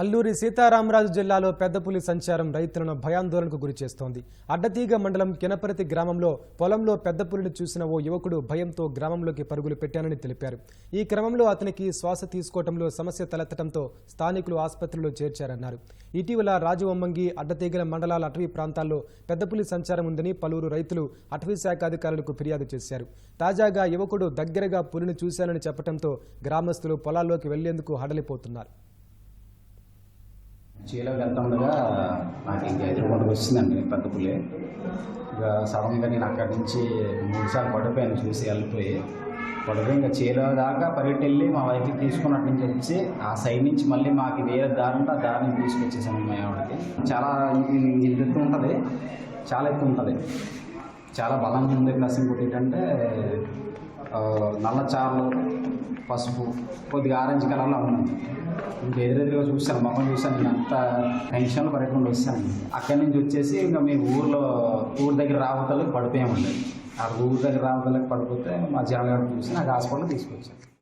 అల్లూరి సీతారామరాజు జిల్లాలో పెద్దపులి సంచారం రైతులను భయాందోళనకు గురి చేస్తోంది. అడ్డతీగ మండలం కినపరతి గ్రామంలో పొలంలో పెద్దపులిని చూసిన ఓ యువకుడు భయంతో గ్రామంలోకి పరుగులు పెట్టానని తెలిపారు. ఈ క్రమంలో అతనికి శ్వాస తీసుకోవడంలో సమస్య తలెత్తడంతో స్థానికులు ఆసుపత్రిలో చేర్చారన్నారు. ఇటీవల రాజవొమ్మంగి అడ్డతీగల మండలాల అటవీ ప్రాంతాల్లో పెద్దపులి సంచారం ఉందని పలువురు రైతులు అటవీ శాఖ అధికారులకు ఫిర్యాదు చేశారు. తాజాగా యువకుడు దగ్గరగా పులిని చూశానని చెప్పడంతో గ్రామస్తులు పొలాల్లోకి వెళ్ళేందుకు హడలిపోతున్నారు. చేలోకి వెళ్తుండగా నాకు ఇంక ఎదురుకుండా వచ్చిందండి పెద్ద పులి ఇక సడన్గా నేను అక్కడి నుంచి మూడుసార్లు పడిపోయాను చూసి వెళ్ళిపోయి. పడిపోయి ఇంకా చేలో దాకా పరిగెట్టి వెళ్ళి మా వైపు అటు నుంచి వచ్చి ఆ సైడ్ నుంచి మళ్ళీ మాకు వేరే దారి ఉంటే ఆ దారి నుంచి తీసుకొచ్చేసాము మా ఆవిడకి. చాలా ఎత్తు ఉంటుంది. చాలా ఎత్తు ఉంటుంది. చాలా బలంగా ఉంది ప్లస్ ఇంకోటి ఏంటంటే నల్ల చారులు పసుపు కొద్దిగా ఆరెంజ్ కలర్లో ఉంది ఇంకా ఎదురెదురుగా చూశాను మమ్మల్ని చూశాను నేను అంత టెన్షన్లో పడకుండా వచ్చాను. అక్కడి నుంచి వచ్చేసి ఇంకా మేము ఊర్లో ఊరు దగ్గర రావతలకు పడిపోయామండి. ఆ ఊరు దగ్గర రావతలకు పడిపోతే మా జాగ్రత్త చూసి నాకు హాస్పిటల్ తీసుకొచ్చాను